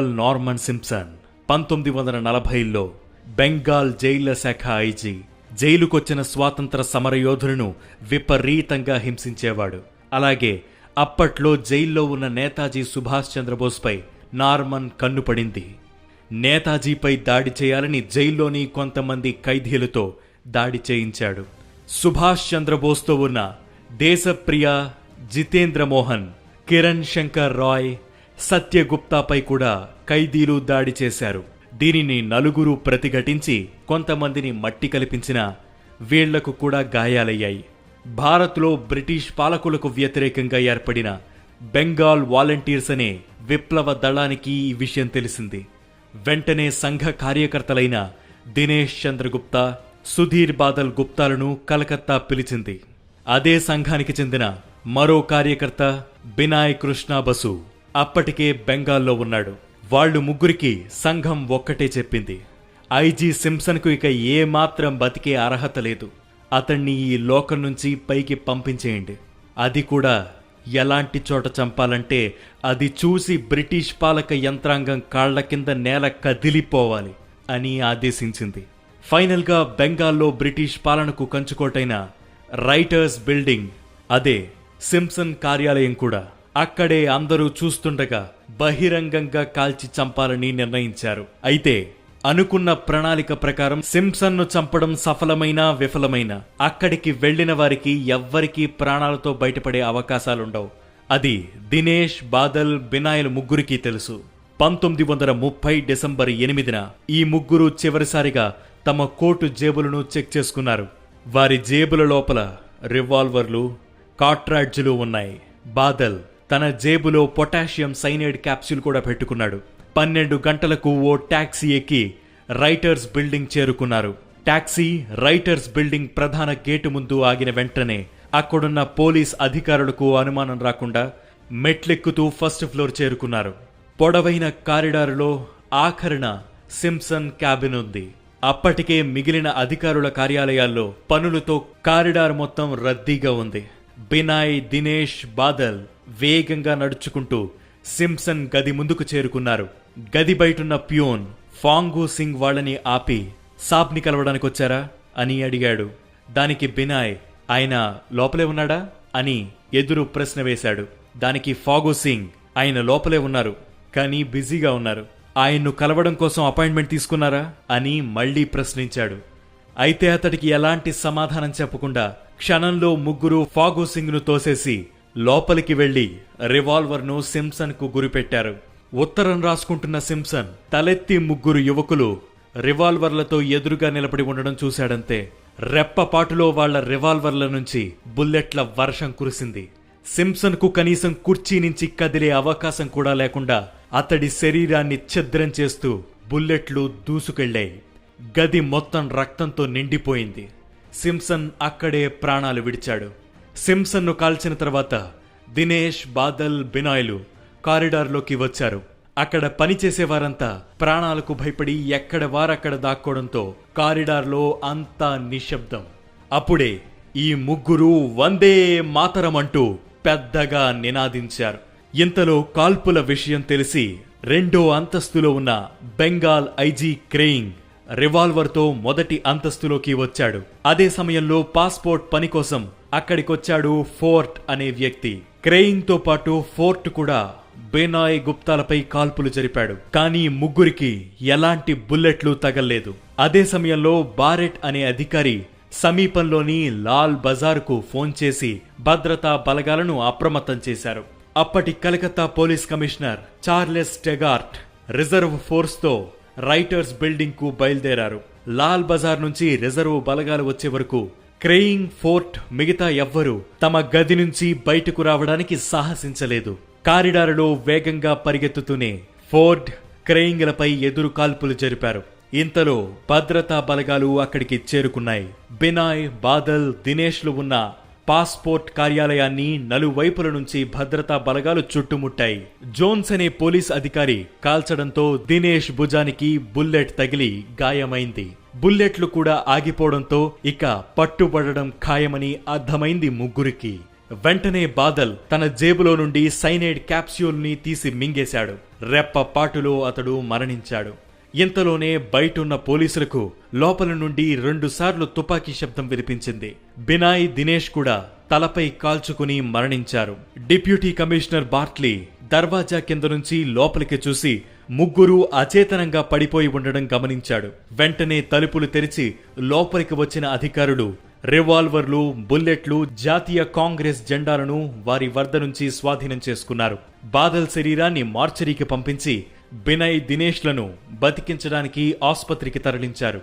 Norman Simpson పంతొమ్మిది వందల నలభైలో బెంగాల్ జైళ్ళ శాఖ ఐజీ జైలుకొచ్చిన స్వాతంత్ర సమరయోధులను విపరీతంగా హింసించేవాడు. అలాగే అప్పట్లో జైల్లో ఉన్న నేతాజీ సుభాష్ చంద్రబోస్పై నార్మన్ కన్నుపడింది నేతాజీపై దాడి చేయాలని జైల్లోని కొంతమంది ఖైదీలతో దాడి చేయించాడు. సుభాష్ చంద్రబోస్తో ఉన్న దేశప్రియ జితేంద్ర మోహన్ కిరణ్ శంకర్ రాయ్ సత్యగుప్తాపై కూడా ఖైదీలు దాడి చేశారు. దీనిని నలుగురు ప్రతిఘటించి కొంతమందిని మట్టి కల్పించిన వీళ్ళకు కూడా గాయాలయ్యాయి. భారత్లో బ్రిటిష్ పాలకులకు వ్యతిరేకంగా ఏర్పడిన బెంగాల్ వాలంటీర్స్ అనే విప్లవ దళానికి ఈ విషయం తెలిసింది. వెంటనే సంఘ కార్యకర్తలైన దినేష్ చంద్రగుప్తా సుధీర్ బాదల్ గుప్తాలను కలకత్తా పిలిచింది. అదే సంఘానికి చెందిన మరో కార్యకర్త బినాయ్ కృష్ణ బసు అప్పటికే బెంగాల్లో ఉన్నాడు. వాళ్ళు ముగ్గురికి సంఘం ఒక్కటే చెప్పింది. ఐజీ సింప్సన్కు ఇక ఏమాత్రం బతికే అర్హత లేదు. అతన్ని ఈ లోకం నుంచి పైకి పంపించేయండి. అది కూడా ఎలాంటి చోట చంపాలంటే అది చూసి బ్రిటిష్ పాలక యంత్రాంగం కాళ్ళ కింద నేల కదిలిపోవాలి అని ఆదేశించింది. ఫైనల్గా బెంగాల్లో బ్రిటిష్ పాలనకు కంచుకోటైన రైటర్స్ బిల్డింగ్ అదే సింప్సన్ కార్యాలయం కూడా. అక్కడే అందరూ చూస్తుండగా బహిరంగంగా కాల్చి చంపాలని నిర్ణయించారు. అయితే అనుకున్న ప్రణాళిక ప్రకారం సింప్సన్ను చంపడం సఫలమైన విఫలమైన అక్కడికి వెళ్ళిన వారికి ఎవ్వరికీ ప్రాణాలతో బయటపడే అవకాశాలుండవు. అది దినేష్ బాదల్ బినాయల్ ముగ్గురికి తెలుసు. పంతొమ్మిది వందల ముప్పై డిసెంబర్ ఎనిమిదిన ఈ ముగ్గురు చివరిసారిగా తమ కోటు జేబులను చెక్ చేసుకున్నారు. వారి జేబుల లోపల రివాల్వర్లు కాట్రాడ్జులు ఉన్నాయి. బాదల్ తన జేబులో పొటాషియం సైనైడ్ క్యాప్సూల్ కూడా పెట్టుకున్నాడు. పన్నెండు గంటలకు ఓ టాక్సీ ఎక్కి రైటర్స్ బిల్డింగ్ చేరుకున్నారు. ట్యాక్సీ రైటర్స్ బిల్డింగ్ ప్రధాన గేటు ముందు ఆగిన వెంటనే అక్కడున్న పోలీస్ అధికారులకు అనుమానం రాకుండా మెట్లెక్కుతూ ఫస్ట్ ఫ్లోర్ చేరుకున్నారు. పొడవైన కారిడారులో ఆఖరణ సింప్సన్ క్యాబిన్ ఉంది. అప్పటికే మిగిలిన అధికారుల కార్యాలయాల్లో పనులతో కారిడార్ మొత్తం రద్దీగా ఉంది. బినాయ్ దినేష్ బాదల్ వేగంగా నడుచుకుంటూ సింప్సన్ గది ముందుకు చేరుకున్నారు. గది బయటున్న ప్యూన్ ఫాంగు సింగ్ వాళ్ళని ఆపి సాబ్ని కలవడానికి వచ్చారా అని అడిగాడు. దానికి బినాయ్ ఆయన లోపలే ఉన్నాడా? అని ఎదురు ప్రశ్న వేశాడు. దానికి ఫాగు సింగ్ ఆయన లోపలే ఉన్నారు కానీ బిజీగా ఉన్నారు. ఆయన్ను కలవడం కోసం అపాయింట్మెంట్ తీసుకున్నారా? అని మళ్ళీ ప్రశ్నించాడు. అయితే అతడికి ఎలాంటి సమాధానం చెప్పకుండా క్షణంలో ముగ్గురు ఫాగు సింగ్ను తోసేసి లోపలికి వెళ్ళి రివాల్వర్ను సింప్సన్కు గురిపెట్టారు. ఉత్తరం రాసుకుంటున్న సింసన్ తలెత్తి ముగ్గురు యువకులు రివాల్వర్లతో ఎదురుగా నిలబడి ఉండడం చూశాడంతే. రెప్పపాటులో వాళ్ళ రివాల్వర్ల నుంచి బుల్లెట్ల వర్షం కురిసింది. సింసన్కు కనీసం కుర్చీ నుంచి కదిలే అవకాశం కూడా లేకుండా అతడి శరీరాన్ని ఛిద్రం చేస్తూ బుల్లెట్లు దూసుకెళ్ళాయి గది మొత్తం రక్తంతో నిండిపోయింది. సింసన్ అక్కడే ప్రాణాలు విడిచాడు. సింసన్ను కాల్చిన తర్వాత దినేష్ బాదల్ బినాయ్లు కారిడార్లోకి వచ్చారు. అక్కడ పనిచేసేవారంతా ప్రాణాలకు భయపడి ఎక్కడ వారక్కడ దాక్కోవడంతో కారిడార్లో అంతా నిశ్శబ్దం. అప్పుడే ఈ ముగ్గురు వందే మాతరం అంటూ పెద్దగా నినాదించారు. ఇంతలో కాల్పుల విషయం తెలిసి రెండో అంతస్తులో ఉన్న బెంగాల్ ఐజీ క్రేయింగ్ రివాల్వర్తో మొదటి అంతస్తులోకి వచ్చాడు. అదే సమయంలో పాస్పోర్ట్ పని కోసం అక్కడికొచ్చాడు ఫోర్ట్ అనే వ్యక్తి. క్రేయింగ్తో పాటు ఫోర్ట్ కూడా బేనాయ్ గుప్తాలపై కాల్పులు జరిపాడు. కానీ ముగ్గురికి ఎలాంటి బుల్లెట్లు తగల్లేదు. అదే సమయంలో బారెట్ అనే అధికారి సమీపంలోని లాల్ బజార్కు ఫోన్ చేసి భద్రతా బలగాలను అప్రమత్తం చేశారు. అప్పటి Calcutta police commissioner Charles Tegart reserve ఫోర్స్తో writers బిల్డింగ్కు బయలుదేరారు. లాల్ బజార్ నుంచి రిజర్వ్ బలగాలు వచ్చే వరకు క్రేయింగ్ ఫోర్ట్ మిగతా ఎవ్వరూ తమ గది నుంచి బయటకు రావడానికి సాహసించలేదు. కారిడారులో వేగంగా పరిగెత్తుతూనే ఫోర్డ్ క్రేయింగ్లపై ఎదురు కాల్పులు జరిపారు. ఇంతలో భద్రతా బలగాలు అక్కడికి చేరుకున్నాయి. బినాయ్ బాదల్ దినేష్లు ఉన్న పాస్పోర్ట్ కార్యాలయాన్ని నలువైపుల నుంచి భద్రతా బలగాలు చుట్టుముట్టాయి. జోన్స్ అనే పోలీస్ అధికారి కాల్చడంతో దినేష్ భుజానికి బుల్లెట్ తగిలి గాయమైంది. బుల్లెట్లు కూడా ఆగిపోవడంతో ఇక పట్టుబడడం ఖాయమని అర్థమైంది ముగ్గురికి. వెంటనే బాదల్ తన జేబులో నుండి సైనైడ్ క్యాప్స్యూల్ని తీసి మింగేశాడు. రెప్ప పాటులో అతడు మరణించాడు. ఇంతలోనే బయటున్న పోలీసులకు లోపల నుండి రెండుసార్లు తుపాకీ శబ్దం వినిపించింది. బినాయ్ దినేష్ కూడా తలపై కాల్చుకుని మరణించారు. డిప్యూటీ కమిషనర్ బార్ట్లీ దర్వాజా కింద నుంచి లోపలికి చూసి ముగ్గురు అచేతనంగా పడిపోయి ఉండడం గమనించాడు. వెంటనే తలుపులు తెరిచి లోపలికి వచ్చిన అధికారులు రివాల్వర్లు బుల్లెట్లు జాతీయ కాంగ్రెస్ జెండాలను వారి వద్ద నుంచి స్వాధీనం చేసుకున్నారు. బాదల్ శరీరాన్ని మార్చరీకి పంపించి బినయ్ దినేష్లను బతికించడానికి ఆసుపత్రికి తరలించారు.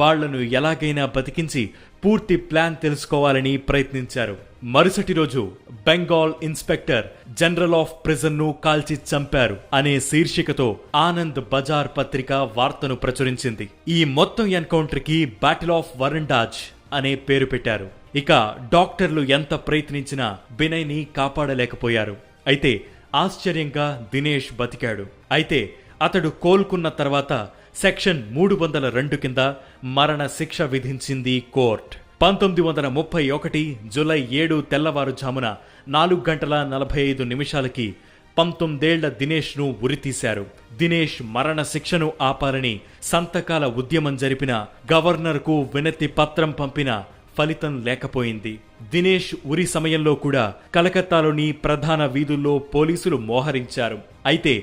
వాళ్ళను ఎలాగైనా బతికించి పూర్తి ప్లాన్ తెలుసుకోవాలని ప్రయత్నించారు. మరుసటి రోజు బెంగాల్ ఇన్స్పెక్టర్ జనరల్ ఆఫ్ ప్రిజన్ను కాల్చి చంపారు అనే శీర్షికతో ఆనంద్ బజార్ పత్రిక వార్తను ప్రచురించింది. ఈ మొత్తం ఎన్కౌంటర్కి బ్యాటిల్ ఆఫ్ వరండాజ్ అనే పేరు పెట్టారు. ఇక డాక్టర్లు ఎంత ప్రయత్నించినా బినయ్ని కాపాడలేకపోయారు. అయితే ఆశ్చర్యంగా దినేష్ బతికాడు. అయితే అతడు కోలుకున్న తర్వాత సెక్షన్ మూడు వందల రెండు కింద మరణ శిక్ష విధించింది కోర్ట్. పంతొమ్మిది వందల ముప్పై ఒకటి జులై ఏడు తెల్లవారుజామున నాలుగు గంటల నలభై ఐదు నిమిషాలకి పంతొమ్మిదేళ్ళ దినేష్ను ఉరితీశారు. దినేష్ మరణ శిక్షను ఆపాలని సంతకాల ఉద్యమం జరిపిన గవర్నర్కు వినతి పత్రం పంపిన ఫలితం లేకపోయింది. దినేష్ ఉరి సమయంలో కూడా కలకత్తాలోని ప్రధాన వీధుల్లో పోలీసులు మోహరించారు. అయితే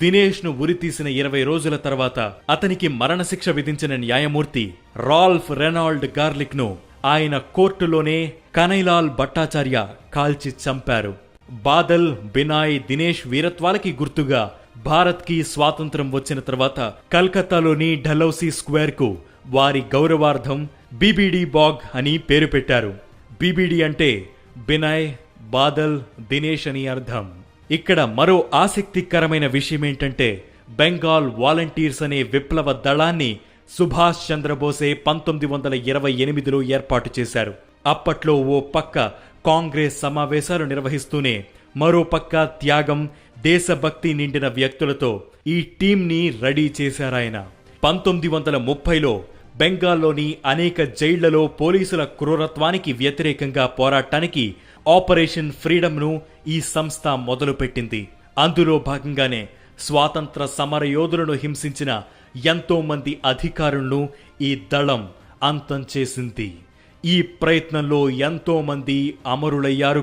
దినేష్ను ఉరితీసిన ఇరవై రోజుల తర్వాత అతనికి మరణశిక్ష విధించిన న్యాయమూర్తి రాల్ఫ్ రెనాల్డ్ గార్లిక్ను ఆయన కోర్టులోనే కనైలాల్ భట్టాచార్య కాల్చి చంపారు. బాదల్ బినాయ్ దినేష్ వీరత్వాలకి గుర్తుగా భారత్కి స్వాతంత్రం వచ్చిన తర్వాత కల్కత్తాలోని డలౌసీ స్క్వేర్కు వారి గౌరవార్థం బీబీడీ బాగ్ అని పేరు పెట్టారు. బీబీడీ అంటే బినాయ్ బాదల్ దినేష్ అని అర్థం. ఇక్కడ మరో ఆసక్తికరమైన విషయం ఏంటంటే బెంగాల్ వాలంటీర్స్ అనే విప్లవ దళాన్ని సుభాష్ చంద్రబోసే పంతొమ్మిది వందల ఇరవై ఎనిమిదిలో ఏర్పాటు చేశారు. అప్పట్లో ఓ పక్క కాంగ్రెస్ సమావేశాలు నిర్వహిస్తూనే మరో పక్క త్యాగం దేశభక్తి నిండిన వ్యక్తులతో ఈ టీంని రెడీ చేశారాయన. పంతొమ్మిది వందల ముప్పైలో బెంగాల్లోని అనేక జైళ్ళలో పోలీసుల క్రూరత్వానికి వ్యతిరేకంగా పోరాటానికి ఆపరేషన్ ఫ్రీడమ్ను ఈ సంస్థ మొదలుపెట్టింది. అందులో భాగంగానే స్వాతంత్ర సమరయోధులను హింసించిన ఎంతో మంది అధికారులను ఈ దళం అంతం చేసింది. ఈ ప్రయత్నంలో ఎంతో మంది అమరులయ్యారు